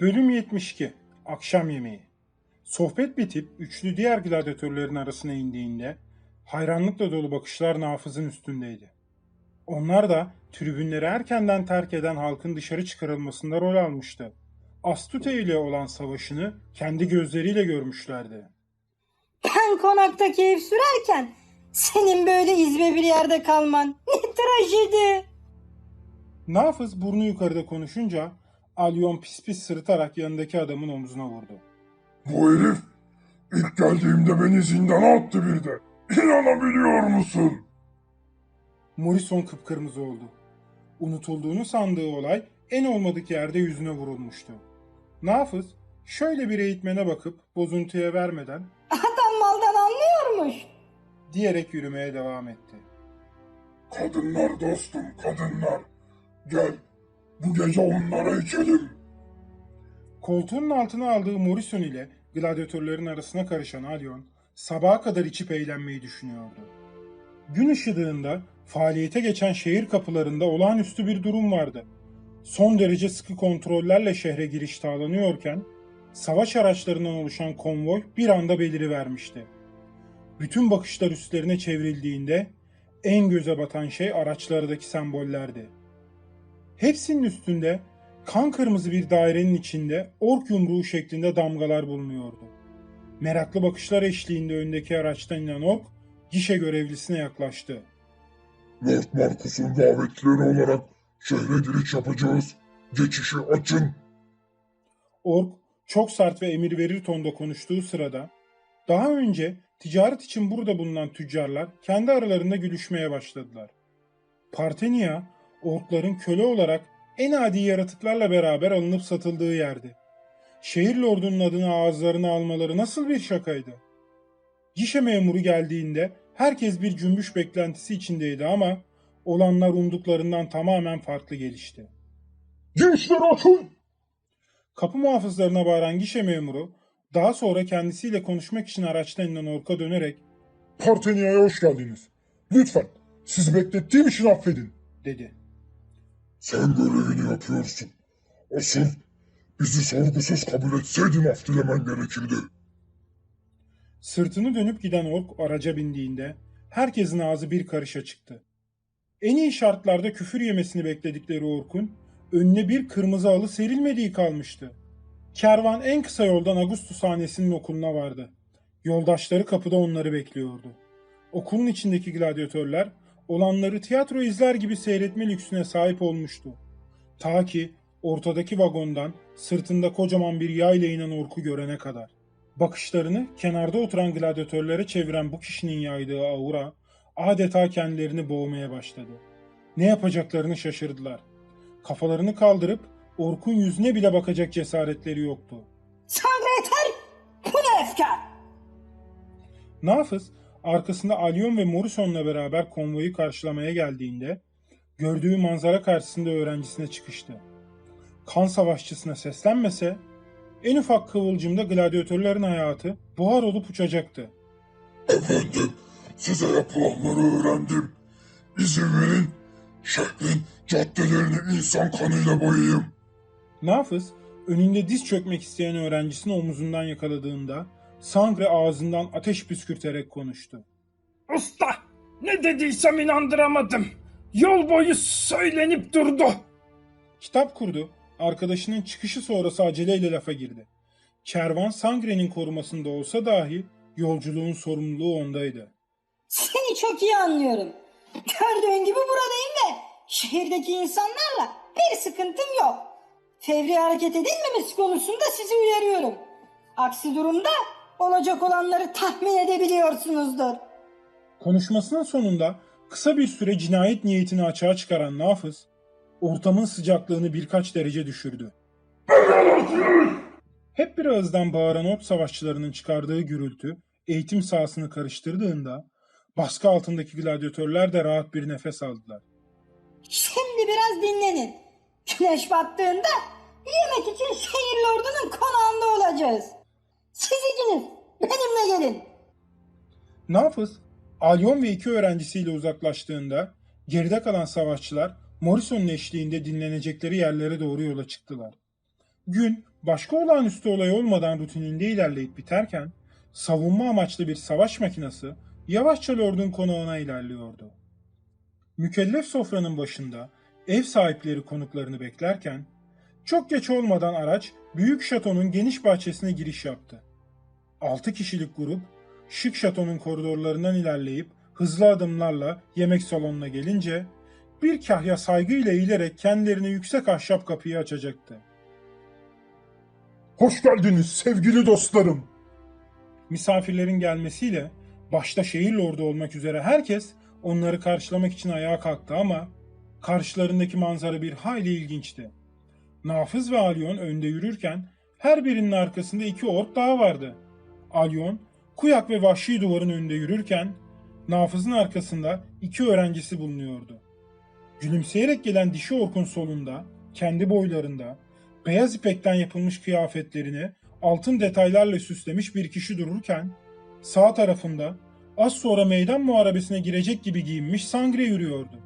Bölüm 72 Akşam Yemeği Sohbet bitip üçlü diğer gladyatörlerin arasına indiğinde hayranlıkla dolu bakışlar Nafız'ın üstündeydi. Onlar da tribünleri erkenden terk eden halkın dışarı çıkarılmasında rol almıştı. Astute ile olan savaşını kendi gözleriyle görmüşlerdi. Ben konakta keyif sürerken senin böyle izbe bir yerde kalman ne trajedi. Nafız burnu yukarıda konuşunca Alyon pis pis sırıtarak yanındaki adamın omzuna vurdu. Bu herif ilk geldiğimde beni zindana attı bir de. İnanabiliyor musun? Morrison kıpkırmızı oldu. Unutulduğunu sandığı olay en olmadık yerde yüzüne vurulmuştu. Nafız şöyle bir eğitmene bakıp bozuntuya vermeden Adam maldan anlıyormuş. diyerek yürümeye devam etti. Kadınlar dostum kadınlar. Gel bu gece onlara içelim. Koltuğunun altına aldığı Morrison ile gladyatörlerin arasına karışan Alyon sabaha kadar içip eğlenmeyi düşünüyordu. Gün ışıdığında faaliyete geçen şehir kapılarında olağanüstü bir durum vardı. Son derece sıkı kontrollerle şehre giriş sağlanıyorken savaş araçlarından oluşan konvoy bir anda belirivermişti. Bütün bakışlar üstlerine çevrildiğinde en göze batan şey araçlardaki sembollerdi. Hepsinin üstünde kan kırmızı bir dairenin içinde ork yumruğu şeklinde damgalar bulunuyordu. Meraklı bakışlar eşliğinde öndeki araçtan inen ork gişe görevlisine yaklaştı. Lord Marcus'un davetlileri olarak şehre giriş yapacağız. Geçişi açın. Ork çok sert ve emir verir tonda konuştuğu sırada daha önce ticaret için burada bulunan tüccarlar kendi aralarında gülüşmeye başladılar. Partenia, orkların köle olarak en adi yaratıklarla beraber alınıp satıldığı yerdi. Şehir lordunun adını ağızlarına almaları nasıl bir şakaydı? Gişe memuru geldiğinde herkes bir cümbüş beklentisi içindeydi ama olanlar umduklarından tamamen farklı gelişti. Girişleri açın. Kapı muhafızlarına bağıran gişe memuru daha sonra kendisiyle konuşmak için araçtan inen orka dönerek Partenia'ya hoş geldiniz. Lütfen sizi beklettiğim için affedin. dedi. Sen görevini yapıyorsun. Asıl bizi sorgusuz kabul etseydin af dilemen gerekirdi. Sırtını dönüp giden ork araca bindiğinde herkesin ağzı bir karış açıktı. En iyi şartlarda küfür yemesini bekledikleri orkun önüne bir kırmızı halı serilmediği kalmıştı. Kervan en kısa yoldan Augustus hanesinin okuluna vardı. Yoldaşları kapıda onları bekliyordu. Okulun içindeki gladyatörler olanları tiyatro izler gibi seyretme lüksüne sahip olmuştu. Ta ki ortadaki vagondan sırtında kocaman bir yayla inen orku görene kadar. Bakışlarını kenarda oturan gladyatörlere çeviren bu kişinin yaydığı aura adeta kendilerini boğmaya başladı. Ne yapacaklarını şaşırdılar. Kafalarını kaldırıp Orkun yüzüne bile bakacak cesaretleri yoktu. Sangre yeter. Bu ne efkar? Nafız arkasında Alyon ve Morrison'la beraber konvoyu karşılamaya geldiğinde gördüğü manzara karşısında öğrencisine çıkıştı. Kan savaşçısına seslenmese en ufak kıvılcımda gladyatörlerin hayatı buhar olup uçacaktı. Efendim, size yapılanları öğrendim. İzin verin, şehrin caddelerini insan kanıyla boyayayım. Nafız önünde diz çökmek isteyen öğrencisini omuzundan yakaladığında Sangre ağzından ateş püskürterek konuştu. Usta, ne dediysem inandıramadım. Yol boyu söylenip durdu. Kitap kurdu. Arkadaşının çıkışı sonrası aceleyle lafa girdi. Kervan Sangre'nin korumasında olsa dahi yolculuğun sorumluluğu ondaydı. Seni çok iyi anlıyorum. Gördüğün gibi buradayım ve şehirdeki insanlarla bir sıkıntım yok. Fevri hareket edilmemesi konusunda sizi uyarıyorum. Aksi durumda olacak olanları tahmin edebiliyorsunuzdur. Konuşmasının sonunda kısa bir süre cinayet niyetini açığa çıkaran Nafız, ortamın sıcaklığını birkaç derece düşürdü. Hep bir ağızdan bağıran ork savaşçılarının çıkardığı gürültü eğitim sahasını karıştırdığında baskı altındaki gladyatörler de rahat bir nefes aldılar. Şimdi biraz dinlenin. Güneş battığında yemek için şehir lordunun konağında olacağız. Siz ikiniz benimle gelin. Nafız, Alyon ve iki öğrencisiyle uzaklaştığında geride kalan savaşçılar Morrison'un eşliğinde dinlenecekleri yerlere doğru yola çıktılar. Gün başka olağanüstü olay olmadan rutininde ilerleyip biterken savunma amaçlı bir savaş makinesi yavaşça Lord'un konağına ilerliyordu. Mükellef sofranın başında ev sahipleri konuklarını beklerken çok geç olmadan araç büyük şatonun geniş bahçesine giriş yaptı. 6 kişilik grup şık şatonun koridorlarından ilerleyip hızlı adımlarla yemek salonuna gelince bir kahya saygıyla eğilerek kendilerine yüksek ahşap kapıyı açacaktı. Hoş geldiniz sevgili dostlarım. Misafirlerin gelmesiyle başta şehir lordu olmak üzere herkes onları karşılamak için ayağa kalktı ama karşılarındaki manzara bir hayli ilginçti. Nafız ve Alyon önde yürürken her birinin arkasında iki ork daha vardı. Alyon, Kuyak ve Vahşi duvarın önünde yürürken Nafız'ın arkasında iki öğrencisi bulunuyordu. Gülümseyerek gelen dişi orkun solunda, kendi boylarında, beyaz ipekten yapılmış kıyafetlerini altın detaylarla süslemiş bir kişi dururken, sağ tarafında az sonra meydan muharebesine girecek gibi giyinmiş Sangre yürüyordu.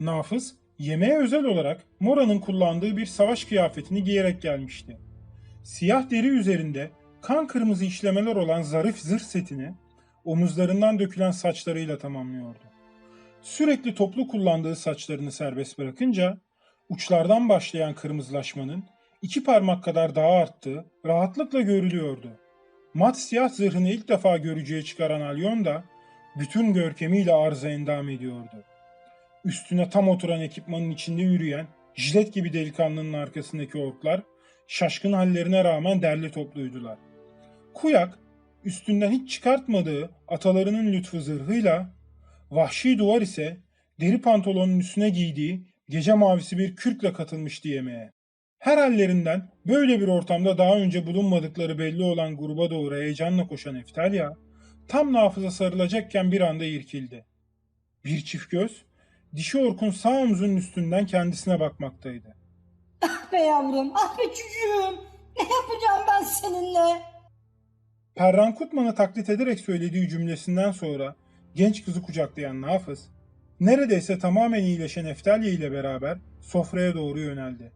Nafız, yemeğe özel olarak Mora'nın kullandığı bir savaş kıyafetini giyerek gelmişti. Siyah deri üzerinde kan kırmızı işlemeler olan zarif zırh setini omuzlarından dökülen saçlarıyla tamamlıyordu. Sürekli toplu kullandığı saçlarını serbest bırakınca uçlardan başlayan kırmızılaşmanın iki parmak kadar daha arttığı rahatlıkla görülüyordu. Mat siyah zırhını ilk defa görücüye çıkaran Alyon da bütün görkemiyle arıza endam ediyordu. Üstüne tam oturan ekipmanın içinde yürüyen jilet gibi delikanlının arkasındaki orklar şaşkın hallerine rağmen derli topluydular. Kuyak üstünden hiç çıkartmadığı atalarının lütfu zırhıyla, vahşi duvar ise deri pantolonun üstüne giydiği gece mavisi bir kürkle katılmıştı yemeğe. Her hallerinden böyle bir ortamda daha önce bulunmadıkları belli olan gruba doğru heyecanla koşan Eftalya, tam nafıza sarılacakken bir anda irkildi. Bir çift göz, dişi orkun sağ omzunun üstünden kendisine bakmaktaydı. Ah be yavrum, ah be çocuğum. Ne yapacağım ben seninle? Perran Kutman'ı taklit ederek söylediği cümlesinden sonra genç kızı kucaklayan Nafız, neredeyse tamamen iyileşen Eftalya ile beraber sofraya doğru yöneldi.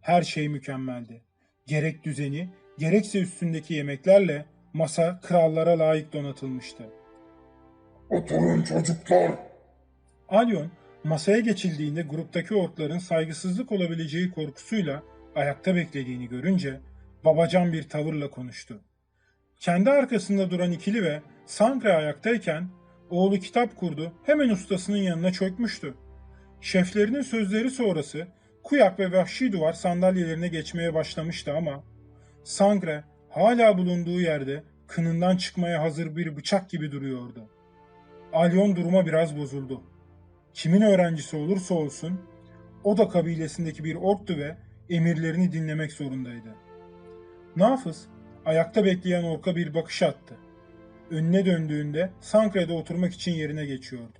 Her şey mükemmeldi. Gerek düzeni, gerekse üstündeki yemeklerle masa krallara layık donatılmıştı. Oturun çocuklar. Alyon masaya geçildiğinde gruptaki orkların saygısızlık olabileceği korkusuyla ayakta beklediğini görünce babacan bir tavırla konuştu. Kendi arkasında duran ikili ve Sangre ayaktayken oğlu kitap kurdu hemen ustasının yanına çökmüştü. Şeflerinin sözleri sonrası Kuyak ve Vahşi Duvar sandalyelerine geçmeye başlamıştı ama Sangre hala bulunduğu yerde kınından çıkmaya hazır bir bıçak gibi duruyordu. Alyon duruma biraz bozuldu. Kimin öğrencisi olursa olsun o da kabilesindeki bir orktu ve emirlerini dinlemek zorundaydı. Nafız ayakta bekleyen orka bir bakış attı. Önüne döndüğünde Sankre'de oturmak için yerine geçiyordu.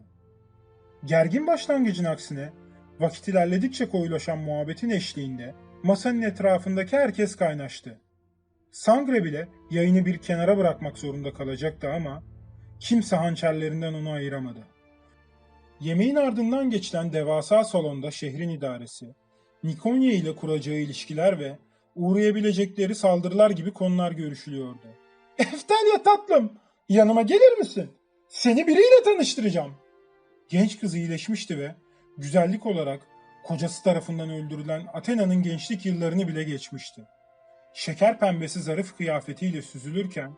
Gergin başlangıcın aksine vakit ilerledikçe koyulaşan muhabbetin eşliğinde masanın etrafındaki herkes kaynaştı. Sangre bile yayını bir kenara bırakmak zorunda kalacaktı ama kimse hançerlerinden onu ayıramadı. Yemeğin ardından geçilen devasa salonda şehrin idaresi, Nikonya ile kuracağı ilişkiler ve uğrayabilecekleri saldırılar gibi konular görüşülüyordu. Eftalya tatlım, yanıma gelir misin? Seni biriyle tanıştıracağım. Genç kız iyileşmişti ve güzellik olarak kocası tarafından öldürülen Athena'nın gençlik yıllarını bile geçmişti. Şeker pembesi zarif kıyafetiyle süzülürken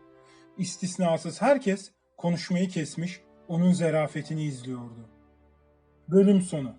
istisnasız herkes konuşmayı kesmiş, onun zerafetini izliyordu. Bölüm sonu